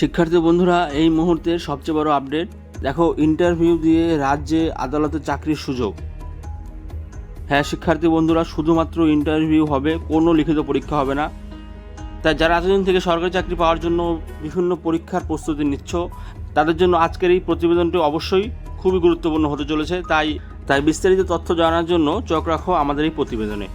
শিক্ষার্থী বন্ধুরা, এই মুহূর্তে সবচেয়ে বড় আপডেট দেখো ইন্টারভিউ দিয়ে রাজ্যে আদালতে চাকরির সুযোগ। হ্যাঁ শিক্ষার্থী বন্ধুরা, শুধুমাত্র ইন্টারভিউ হবে, কোনো লিখিত পরীক্ষা হবে না। তাই যারা এতদিন থেকে সরকারি চাকরি পাওয়ার জন্য বিভিন্ন পরীক্ষার প্রস্তুতি নিচ্ছ, তাদের জন্য আজকের এই প্রতিবেদনটি অবশ্যই খুবই গুরুত্বপূর্ণ হতে চলেছে। তাই তাই বিস্তারিত তথ্য জানার জন্য চোখ রাখো আমাদের এই প্রতিবেদনে।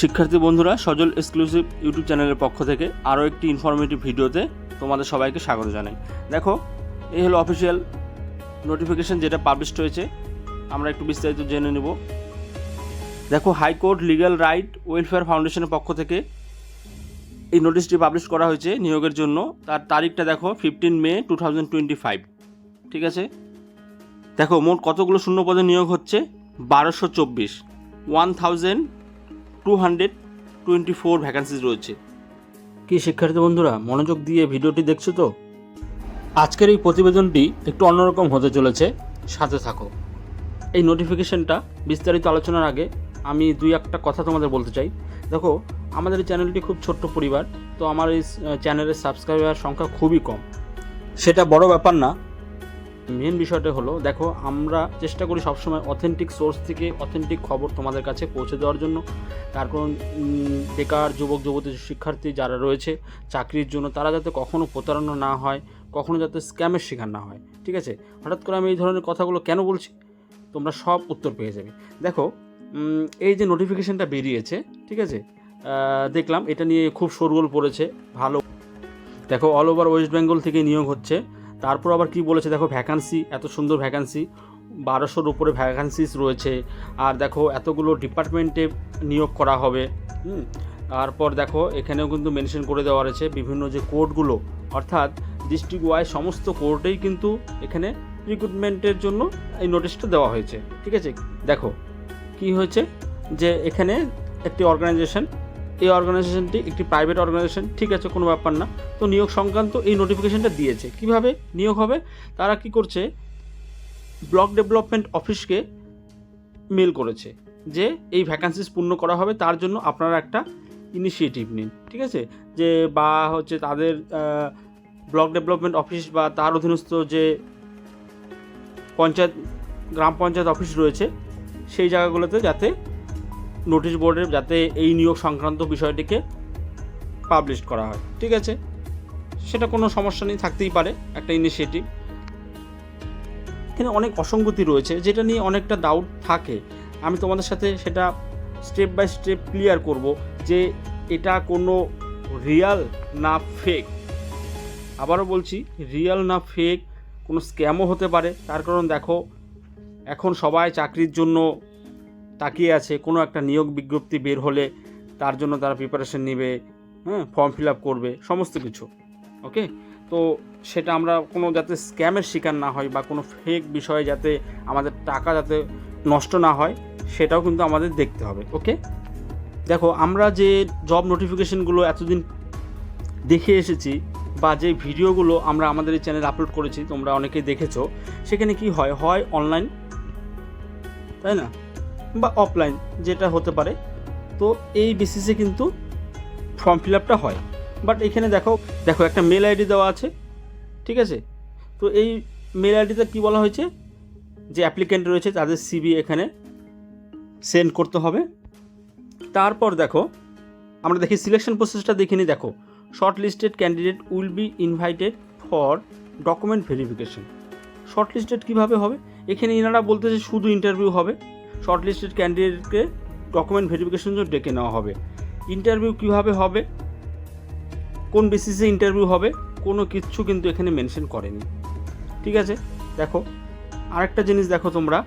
শিক্ষার্থী বন্ধুরা, সজল এক্সক্লুসিভ ইউটিউব চ্যানেলের পক্ষ থেকে আরও একটি ইনফরমেটিভ ভিডিওতে তোমাদের সবাইকে স্বাগত জানাই। দেখো, এই হলো অফিসিয়াল নোটিফিকেশন যেটা পাবলিশড হয়েছে। আমরা একটু বিস্তারিত জেনে নেব। দেখো হাইকোর্ট লিগ্যাল রাইট ওয়েলফেয়ার ফাউন্ডেশনের পক্ষ থেকে এই নোটিশটি পাবলিশ করা হয়েছে নিয়োগের জন্য। তার তারিখটা দেখো fifteen May two thousand twenty five ঠিক আছে? দেখো, মোট কতগুলো শূন্য পদে নিয়োগ হচ্ছে? বারোশো চব্বিশ। One thousand two hundred twenty four vacancies রয়েছে। কি শিক্ষার্থী বন্ধুরা, মনোযোগ দিয়ে ভিডিওটি দেখছ তো? আজকের এই প্রতিবেদনটি একটু অন্যরকম হতে চলেছে, সাথে থাকো। এই নোটিফিকেশনটা বিস্তারিত আলোচনার আগে আমি দুই একটা কথা তোমাদের বলতে চাই। দেখো, আমাদের এই চ্যানেলটি খুব ছোট্ট পরিবার, তো আমার এই চ্যানেলের সাবস্ক্রাইবার সংখ্যা খুবই কম। সেটা বড় ব্যাপার না মেন বিষয়টা হলো, দেখো আমরা চেষ্টা করি সবসময় অথেন্টিক সোর্স থেকে অথেন্টিক খবর তোমাদের কাছে পৌঁছে দেওয়ার জন্য। তার কারণ বেকার যুবক, যুবতী, শিক্ষার্থী যারা রয়েছে, চাকরির জন্য তারা যাতে কখনো প্রতারণা না হয়, কখনো যাতে স্ক্যামের শিকার না হয়, ঠিক আছে? হঠাৎ করে আমি এই ধরনের কথাগুলো কেন বলছি? তোমরা সব উত্তর পেয়ে যাবে। দেখো এই যে নোটিফিকেশনটা বেরিয়েছে, ঠিক আছে? দেখলাম এটা নিয়ে খুব শোরগোল পড়েছে, ভালো। দেখো অল ওভার ওয়েস্ট বেঙ্গল থেকে নিয়োগ হচ্ছে। তারপর আবার কি বলেছে? দেখো ভ্যাকান্সি এত সুন্দর ভ্যাকান্সি বারোশোর উপরে ভ্যাকান্সিস রয়েছে। আর দেখো, এতগুলো ডিপার্টমেন্টে নিয়োগ করা হবে। তারপর দেখো, এখানেও কিন্তু মেনশন করে দেওয়া রয়েছে বিভিন্ন যে কোর্টগুলো। অর্থাৎ ডিস্ট্রিক্ট ওয়াইজ সমস্ত কোর্টেই কিন্তু এখানে রিক্রুটমেন্টের জন্য এই নোটিশটা দেওয়া হয়েছে। ঠিক আছে? দেখো, কি হয়েছে? যে এখানে একটি অর্গানাইজেশন এই অর্গানাইজেশনটি একটি প্রাইভেট অর্গানাইজেশন ঠিক আছে, কোনো ব্যাপার না। তো নিয়োগ সংক্রান্ত এই নোটিফিকেশনটা দিয়েছে। কীভাবে নিয়োগ হবে? তারা কি করছে? ব্লক ডেভেলপমেন্ট অফিসকে মেল করেছে যে এই ভ্যাকান্সিস পূর্ণ করা হবে, তার জন্য আপনারা একটা ইনিশিয়েটিভ নিন, ঠিক আছে? যে বা হচ্ছে তাদের ব্লক ডেভেলপমেন্ট অফিস বা তার অধীনস্থ যে পঞ্চায়েত, গ্রাম পঞ্চায়েত অফিস রয়েছে, সেই জায়গাগুলোতে যাতে নোটিশ বোর্ডে যাতে এই নিয়োগ সংক্রান্ত বিষয়টিকে পাবলিশ করা হয়। ঠিক আছে? সেটা কোনো সমস্যা নেই, থাকতেই পারে একটা ইনিশিয়েটিভ এখানে অনেক অসঙ্গতি রয়েছে, যেটা নিয়ে অনেকটা ডাউট থাকে। আমি তোমাদের সাথে সেটা স্টেপ বাই স্টেপ ক্লিয়ার করব যে এটা কোনো রিয়াল না ফেক আবারও বলছি রিয়াল না ফেক কোনো স্ক্যামও হতে পারে। তার কারণ দেখো, এখন সবাই চাকরির জন্য তাকিয়ে আছে, কোনো একটা নিয়োগ বিজ্ঞপ্তি বের হলে তার জন্য তারা প্রিপারেশন নেবে হ্যাঁ ফর্ম ফিল আপ করবে, সমস্ত কিছু ওকে তো সেটা আমরা কোনো যাতে স্ক্যামের শিকার না হয় বা কোনো ফেক বিষয়ে যাতে আমাদের টাকা যাতে নষ্ট না হয়, সেটাও কিন্তু আমাদের দেখতে হবে ওকে দেখো, আমরা যে জব নোটিফিকেশনগুলো এতদিন দেখে এসেছি বা যে ভিডিওগুলো আমরা আমাদের এই চ্যানেলে আপলোড করেছি, তোমরা অনেকেই দেখেছ, সেখানে কি হয়? হয় অনলাইন তাই না? বা অফলাইন যেটা হতে পারে, তো এই বেসিসে কিন্তু ফর্ম ফিল আপটা হয়। বাট এখানে দেখো দেখো একটা মেল আইডি দেওয়া আছে, ঠিক আছে? তো এই মেল আইডিতে কী বলা হয়েছে? যে অ্যাপ্লিক্যান্ট রয়েছে, তাদের সিবি এখানে সেন্ড করতে হবে। তারপর দেখো, আমরা দেখি সিলেকশন প্রসেসটা দেখিনি, দেখো। Short listed candidate will be invited for document verification short listed কীভাবে হবে? এখানে ইনারা বলতেছে শুধু ইন্টারভিউ হবে। শর্ট লিস্টেড ক্যান্ডিডেটকে ডকুমেন্ট ভেরিফিকেশন জন্য ডেকে নেওয়া হবে। ইন্টারভিউ কীভাবে হবে? কোন বেসিসে ইন্টারভিউ হবে? কোনো কিচ্ছু কিন্তু এখানে মেনশন করেনি। ঠিক আছে? দেখো, আরেকটা জিনিস দেখো তোমরা।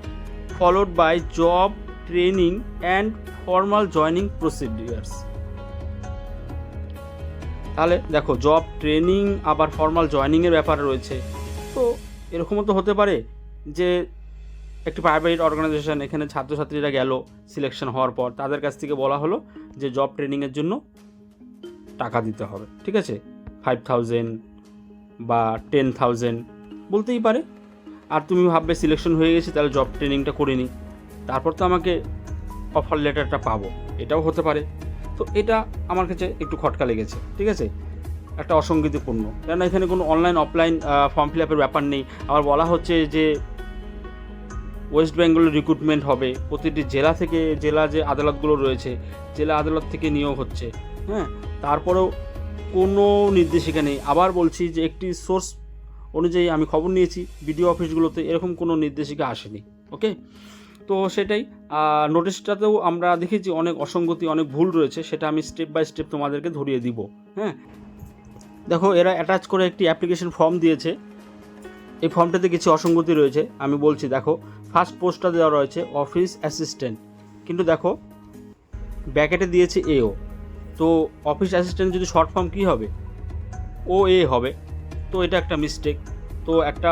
Followed by job training and formal joining procedures তাহলে দেখো জব ট্রেনিং আবার ফর্মাল জয়নিংয়ের ব্যাপার রয়েছে। তো এরকমও তো হতে পারে যে একটি প্রাইভেট অর্গানাইজেশন এখানে ছাত্রছাত্রীরা গেল সিলেকশন হওয়ার পর, তাদের কাছ থেকে বলা হলো যে জব ট্রেনিংয়ের জন্য টাকা দিতে হবে, ঠিক আছে? ফাইভ থাউজেন্ড বা টেন থাউজেন্ড বলতেই পারে। আর তুমি ভাববে সিলেকশন হয়ে গেছে, তাহলে জব ট্রেনিংটা করে নিই তারপর তো আমাকে অফার লেটারটা পাবো, এটাও হতে পারে। তো এটা আমার কাছে একটু খটকা লেগেছে, ঠিক আছে? একটা অসঙ্গতিপূর্ণ কেননা এখানে কোনো অনলাইন অফলাইন ফর্ম ফিল আপের ব্যাপার নেই। আবার বলা হচ্ছে যে ওয়েস্ট বেঙ্গলের রিক্রুটমেন্ট হবে। প্রতিটি জেলা থেকে জেলা যে আদালতগুলো রয়েছে, জেলা আদালত থেকে নিয়োগ হচ্ছে। হ্যাঁ তারপরেও কোনো নির্দেশিকা নেই। আবার বলছি যে একটি সোর্স অনুযায়ী আমি খবর নিয়েছি বিডিও অফিসগুলোতে এরকম কোনো নির্দেশিকা আসেনি। ওকে তো সেটাই। নোটিশটাতেও আমরা দেখেছি অনেক অসঙ্গতি, অনেক ভুল রয়েছে, সেটা আমি স্টেপ বাই স্টেপ তোমাদেরকে ধরিয়ে দিব। হ্যাঁ? দেখো, এরা অ্যাটাচ করে একটি অ্যাপ্লিকেশন ফর্ম দিয়েছে। এই ফর্মটাতে কিছু অসঙ্গতি রয়েছে। আমি বলছি, দেখো ফার্স্ট পোস্টটা দেওয়া রয়েছে, অফিস অ্যাসিস্ট্যান্ট। কিন্তু দেখো ব্যাকেটে দিয়েছে এও তো অফিস অ্যাসিস্ট্যান্ট যদি শর্ট ফর্ম কী হবে? ও এ হবে। তো এটা একটা মিস্টেক তো একটা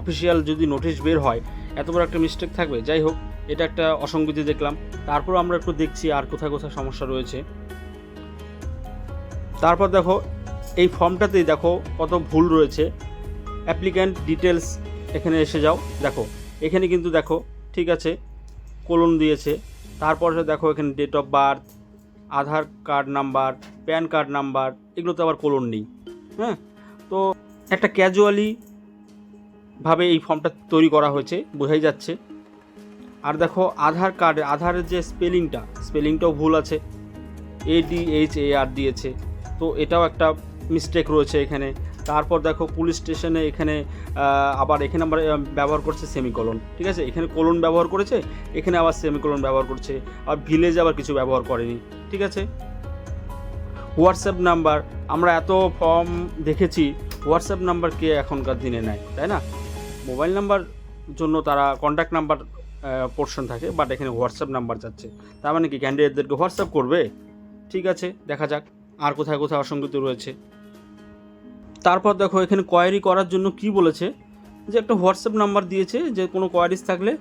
অফিসিয়াল যদি নোটিশ বের হয়, এত বড় একটা মিস্টেক থাকবে? যাই হোক, এটা একটা অসঙ্গতি দেখলাম। তারপর আমরা একটু দেখছি আর কোথায় কোথায় সমস্যা রয়েছে। তারপর দেখো, এই ফর্মটাতেই দেখো কত ভুল রয়েছে। অ্যাপ্লিক্যান্ট ডিটেলস এখানে এসে যাও। দেখো এখানে কিন্তু দেখো, ঠিক আছে কোলন দিয়েছে। তারপরে দেখো এখানে date of birth Aadhaar card number PAN card number এগুলো তো আবার কোলন নেই হ্যাঁ? তো একটা ক্যাজুয়ালি ভাবে এই ফর্মটা তৈরি করা হয়েছে, বোঝাই যাচ্ছে। আর দেখো, আধার কার্ড আধারের যে স্পেলিংটা স্পেলিংটাও ভুল আছে। এ ডি এইচ এ আর দিয়েছে। তো এটাও একটা মিস্টেক রয়েছে এখানে। তারপর দেখো পুলিশ স্টেশনে এখানে আবার এখানে আহ, ব্যবহার করছে সেমিকলন ঠিক আছে? এখানে কোলন ব্যবহার করেছে এখানে আবার সেমিকলন ব্যবহার করছে আর ভিলেজ আবার কিছু ব্যবহার করেনি ঠিক আছে? হোয়াটসঅ্যাপ নাম্বার আমরা এত ফর্ম দেখেছি হোয়াটসঅ্যাপ নাম্বার কে এখনকার দিনে নেয় তাই না? মোবাইল নাম্বার জন্য তারা কন্ট্যাক্ট নাম্বার পোর্শন থাকে বাট এখানে হোয়াটসঅ্যাপ নাম্বার যাচ্ছে। তার মানে কি ক্যান্ডিডেটদেরকে হোয়াটসঅ্যাপ করবে? ঠিক আছে দেখা যাক আর কোথায় কোথায় অসঙ্গতি রয়েছে। তারপর দেখো এখানে কোয়ারি করার জন্য কি বলেছে? যে একটা হোয়াটসঅ্যাপ নাম্বার দিয়েছে যে কোনো কোয়ারিজ থাকলে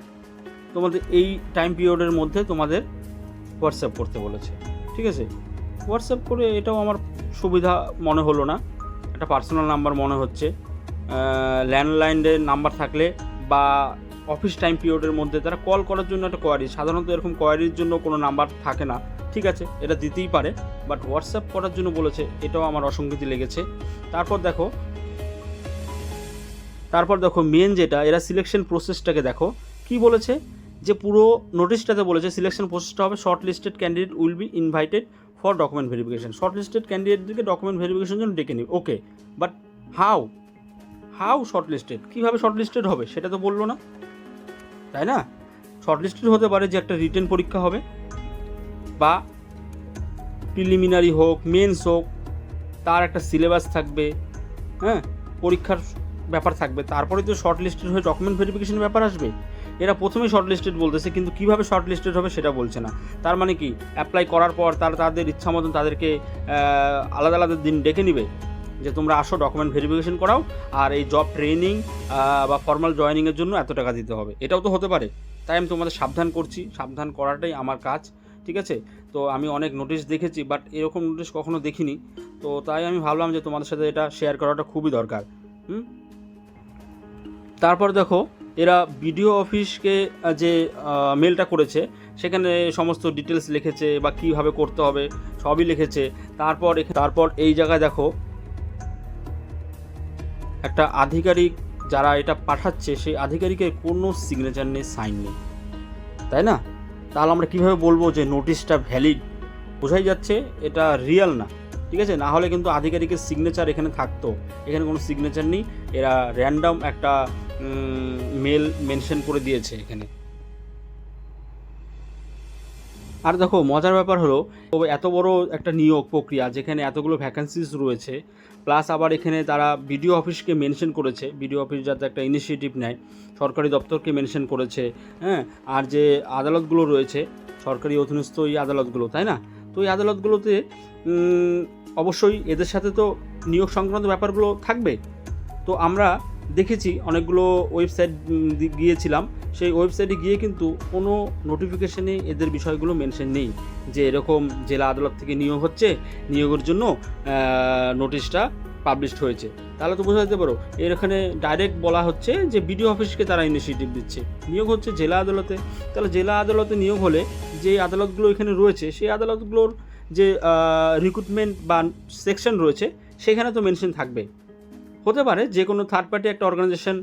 তোমাদের এই টাইম পিরিয়ডের মধ্যে তোমাদের হোয়াটসঅ্যাপ করতে বলেছে। ঠিক আছে? হোয়াটসঅ্যাপ করে এটাও আমার সুবিধা মনে হলো না। একটা পার্সোনাল নাম্বার মনে হচ্ছে। ল্যান্ডলাইনের নাম্বার থাকলে বা অফিস টাইম পিরিয়ডের মধ্যে তারা কল করার জন্য একটা কোয়ারি সাধারণত এরকম কোয়ারির জন্য কোনো নাম্বার থাকে না। ঠিক আছে, এটা দিতেই পারে বাট হোয়াটসঅ্যাপ করার জন্য বলেছে, এটাও আমার অসঙ্গতি লেগেছে। তারপর দেখো তারপর দেখো মেন যেটা, এরা সিলেকশন প্রসেসটাকে দেখো, কি বলেছে? যে পুরো নোটিশটাতে বলেছে সিলেকশন প্রসেসটা হবে short listed candidate will be invited for document verification short listed ক্যান্ডিডেটদেরকে document verification জন্য ডেকে নিবে okay but how how short listed কীভাবে শর্ট লিস্টেড হবে, সেটা তো বলল না, তাই না? শর্ট লিস্টেড হতে পারে যে একটা রিটেন পরীক্ষা হবে বা প্রিলিমিনারি হোক মেন্স হোক, তার একটা সিলেবাস থাকবে হ্যাঁ পরীক্ষার ব্যাপার থাকবে। তারপরে তো শর্ট লিস্টেড হয়ে ডকুমেন্ট ভেরিফিকেশনের ব্যাপার আসবে। এরা প্রথমেই শর্ট লিস্টেড বলতেছে, কিন্তু কীভাবে শর্ট লিস্টেড হবে সেটা বলছে না। তার মানে কি অ্যাপ্লাই করার পর তারা তাদের ইচ্ছা মতন তাদেরকে আলাদা আলাদা দিন ডেকে নিবে, যে তোমরা আসো ডকুমেন্ট ভেরিফিকেশন করাও, আর এই জব ট্রেনিং বা ফর্মাল জয়েনিংয়ের জন্য এত টাকা দিতে হবে। এটাও তো হতে পারে। তাই আমি তোমাদের সাবধান করছি, সাবধান করাটাই আমার কাজ। ঠিক আছে? তো আমি অনেক নোটিশ দেখেছি বাট এরকম নোটিশ কখনো দেখিনি। তো তাই আমি ভাবলাম যে তোমাদের সাথে এটা শেয়ার করাটা খুবই দরকার, হুম? তারপর দেখো, এরা বিডিও অফিসকে যে মেলটা করেছে, সেখানে সমস্ত ডিটেলস লিখেছে বা কীভাবে করতে হবে, সবই লিখেছে। তারপর তারপর এই জায়গায় দেখো, একটা আধিকারিক যারা এটা পাঠাচ্ছে, সেই আধিকারিকের কোনো সিগনেচার নেই সাইন নেই। তাই না? তাহলে আমরা কীভাবে বলব যে নোটিশটা ভ্যালিড বোঝাই যাচ্ছে এটা রিয়েল না, ঠিক আছে? না হলে কিন্তু আধিকারিকের সিগনেচার এখানে থাকতো। এখানে কোনো সিগনেচার নেই। এরা র্যান্ডম একটা মেল মেনশন করে দিয়েছে এখানে। আর দেখো, মজার ব্যাপার হলো এত বড় একটা নিয়োগ প্রক্রিয়া যেখানে এতগুলো ভ্যাকান্সিস রয়েছে প্লাস আবার এখানে তারা বিডিও অফিসকে মেনশন করেছে। বিডিও অফিস যাতে একটা ইনিশিয়েটিভ নেয়, সরকারি দপ্তরকে মেনশন করেছে হ্যাঁ? আর যে আদালতগুলো রয়েছে, সরকারি অধীনস্থ এই আদালতগুলো, তাই না? তো এই আদালতগুলোতে অবশ্যই এদের সাথে তো নিয়োগ সংক্রান্ত ব্যাপারগুলো থাকবে। তো আমরা দেখেছি, অনেকগুলো ওয়েবসাইট গিয়েছিলাম। সেই ওয়েবসাইটে গিয়ে কিন্তু কোনো নোটিফিকেশানে এদের বিষয়গুলো মেনশন নেই। যে এরকম জেলা আদালত থেকে নিয়োগ হচ্ছে, নিয়োগের জন্য নোটিশটা পাবলিশড হয়েছে। তাহলে তো বোঝা যেতে পারো, এর এখানে ডাইরেক্ট বলা হচ্ছে যে বিডিও অফিসকে তারা ইনিশিয়েটিভ দিচ্ছে। নিয়োগ হচ্ছে জেলা আদালতে। তাহলে জেলা আদালতে নিয়োগ হলে যে আদালতগুলো এখানে রয়েছে, সেই আদালতগুলোর যে রিক্রুটমেন্ট বা সেকশন রয়েছে, সেখানে তো মেনশন থাকবে। হতে পারে যে কোনো থার্ড পার্টি একটা অর্গানাইজেশন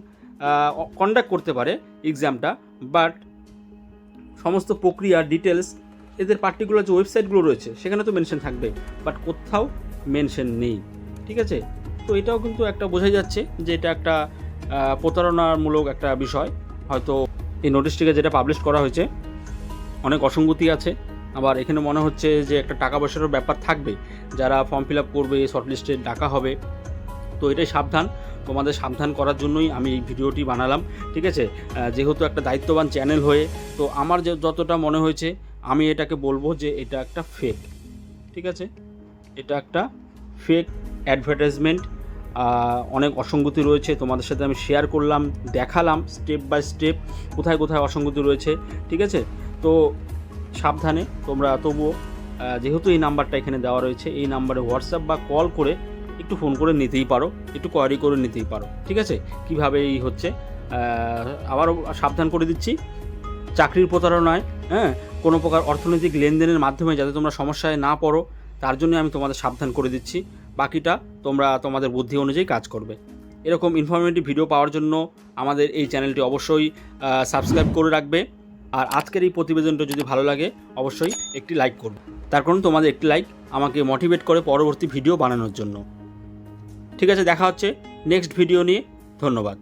কন্ডাক্ট করতে পারে এক্সামটা বাট সমস্ত প্রক্রিয়া ডিটেলস এদের পার্টিকুলার যে ওয়েবসাইটগুলো রয়েছে, সেখানে তো মেনশন থাকবে বাট কোথাও মেনশন নেই, ঠিক আছে? তো এটাও কিন্তু একটা বোঝাই যাচ্ছে যে এটা একটা প্রতারণামূলক একটা বিষয়। হয়তো এই নোটিশটিকে যেটা পাবলিশ করা হয়েছে, অনেক অসঙ্গতি আছে। আবার এখানে মনে হচ্ছে যে একটা টাকা পয়সারও ব্যাপার থাকবে। যারা ফর্ম ফিল আপ করবে শর্ট লিস্টে ডাকা হবে তো এটাই সাবধান। তোমাদের সাবধান করার জন্যই আমি এই ভিডিওটি বানালাম, ঠিক আছে? যেহেতু একটা দায়িত্ববান চ্যানেল হয়ে, তো আমার যে যতটা মনে হয়েছে, আমি এটাকে বলব যে এটা একটা ফেক ঠিক আছে? এটা একটা ফেক অ্যাডভার্টাইজমেন্ট অনেক অসঙ্গতি রয়েছে, তোমাদের সাথে আমি শেয়ার করলাম, দেখালাম স্টেপ বাই স্টেপ কোথায় কোথায় অসঙ্গতি রয়েছে, ঠিক আছে? তো সাবধানে তোমরা, তবুও যেহেতু এই নাম্বারটা এখানে দেওয়া রয়েছে, এই নাম্বারে হোয়াটসঅ্যাপ বা কল করে একটু ফোন করে নিতেই পারো, একটু কোয়ারি করে নিতেই পারো, ঠিক আছে? কীভাবে এই হচ্ছে? আবারও সাবধান করে দিচ্ছি। চাকরির প্রতারণায় হ্যাঁ? কোনো প্রকার অর্থনৈতিক লেনদেনের মাধ্যমে যাতে তোমরা সমস্যায় না পড়ো, তার জন্য আমি তোমাদের সাবধান করে দিচ্ছি। বাকিটা তোমরা তোমাদের বুদ্ধি অনুযায়ী কাজ করবে। এরকম ইনফরমেটিভ ভিডিও পাওয়ার জন্য আমাদের এই চ্যানেলটি অবশ্যই সাবস্ক্রাইব করে রাখবে। আর আজকের এই প্রতিবেদনটা যদি ভালো লাগে, অবশ্যই একটি লাইক করবে। তার কারণ তোমাদের একটি লাইক আমাকে মোটিভেট করে পরবর্তী ভিডিও বানানোর জন্য। ঠিক আছে দেখা হচ্ছে নেক্সট ভিডিও নিয়ে। ধন্যবাদ।